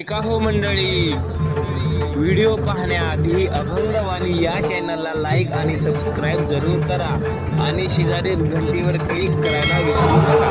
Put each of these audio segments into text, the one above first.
ऐका हो मंडळी? व्हिडिओ पाहण्याआधी अभंगवाणी या चॅनलला लाईक आणि सबस्क्राईब जरूर करा आणि शेजारील घंटीवर क्लिक करायला विसरू नका.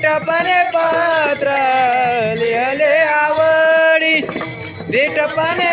देठपणे पात्र लिहले आवडी. देठपणे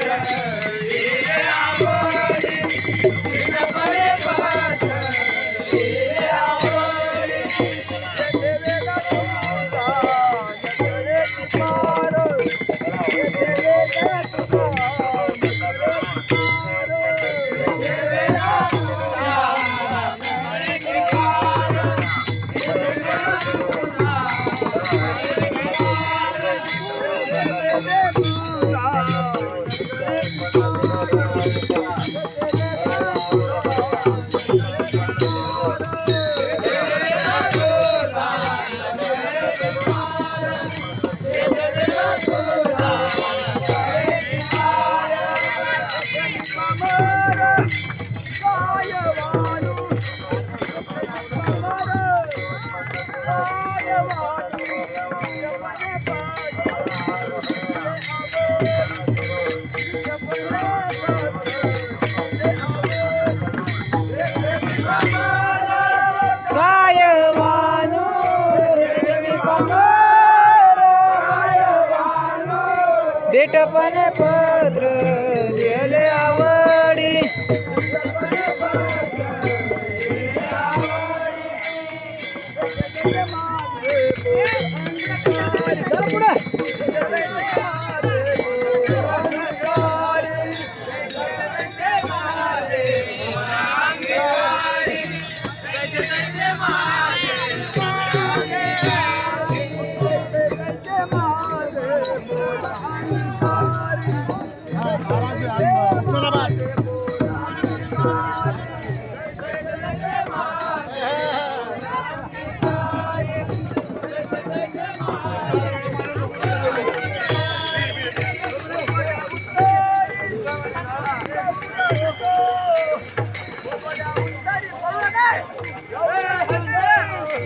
Yeah. देठपणे पत्र लिहले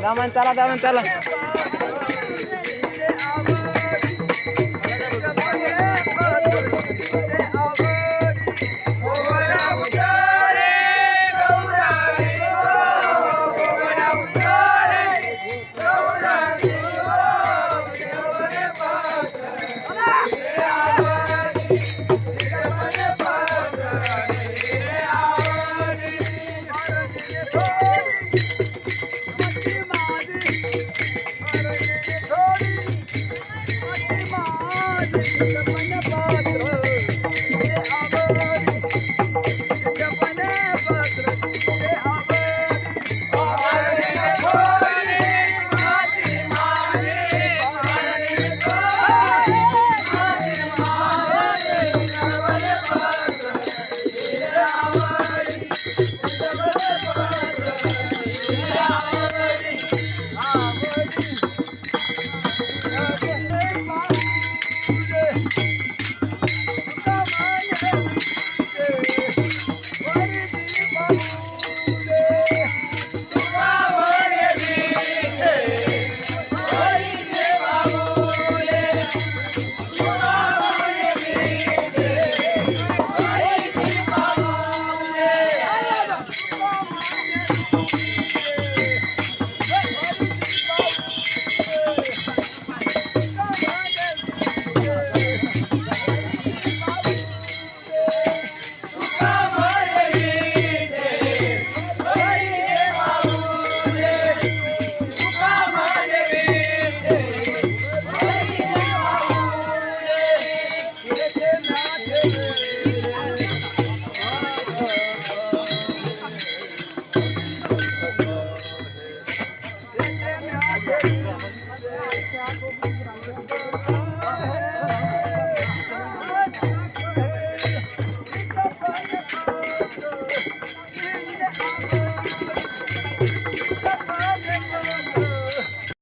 Dame entala, dame entala. பண்ண பாடு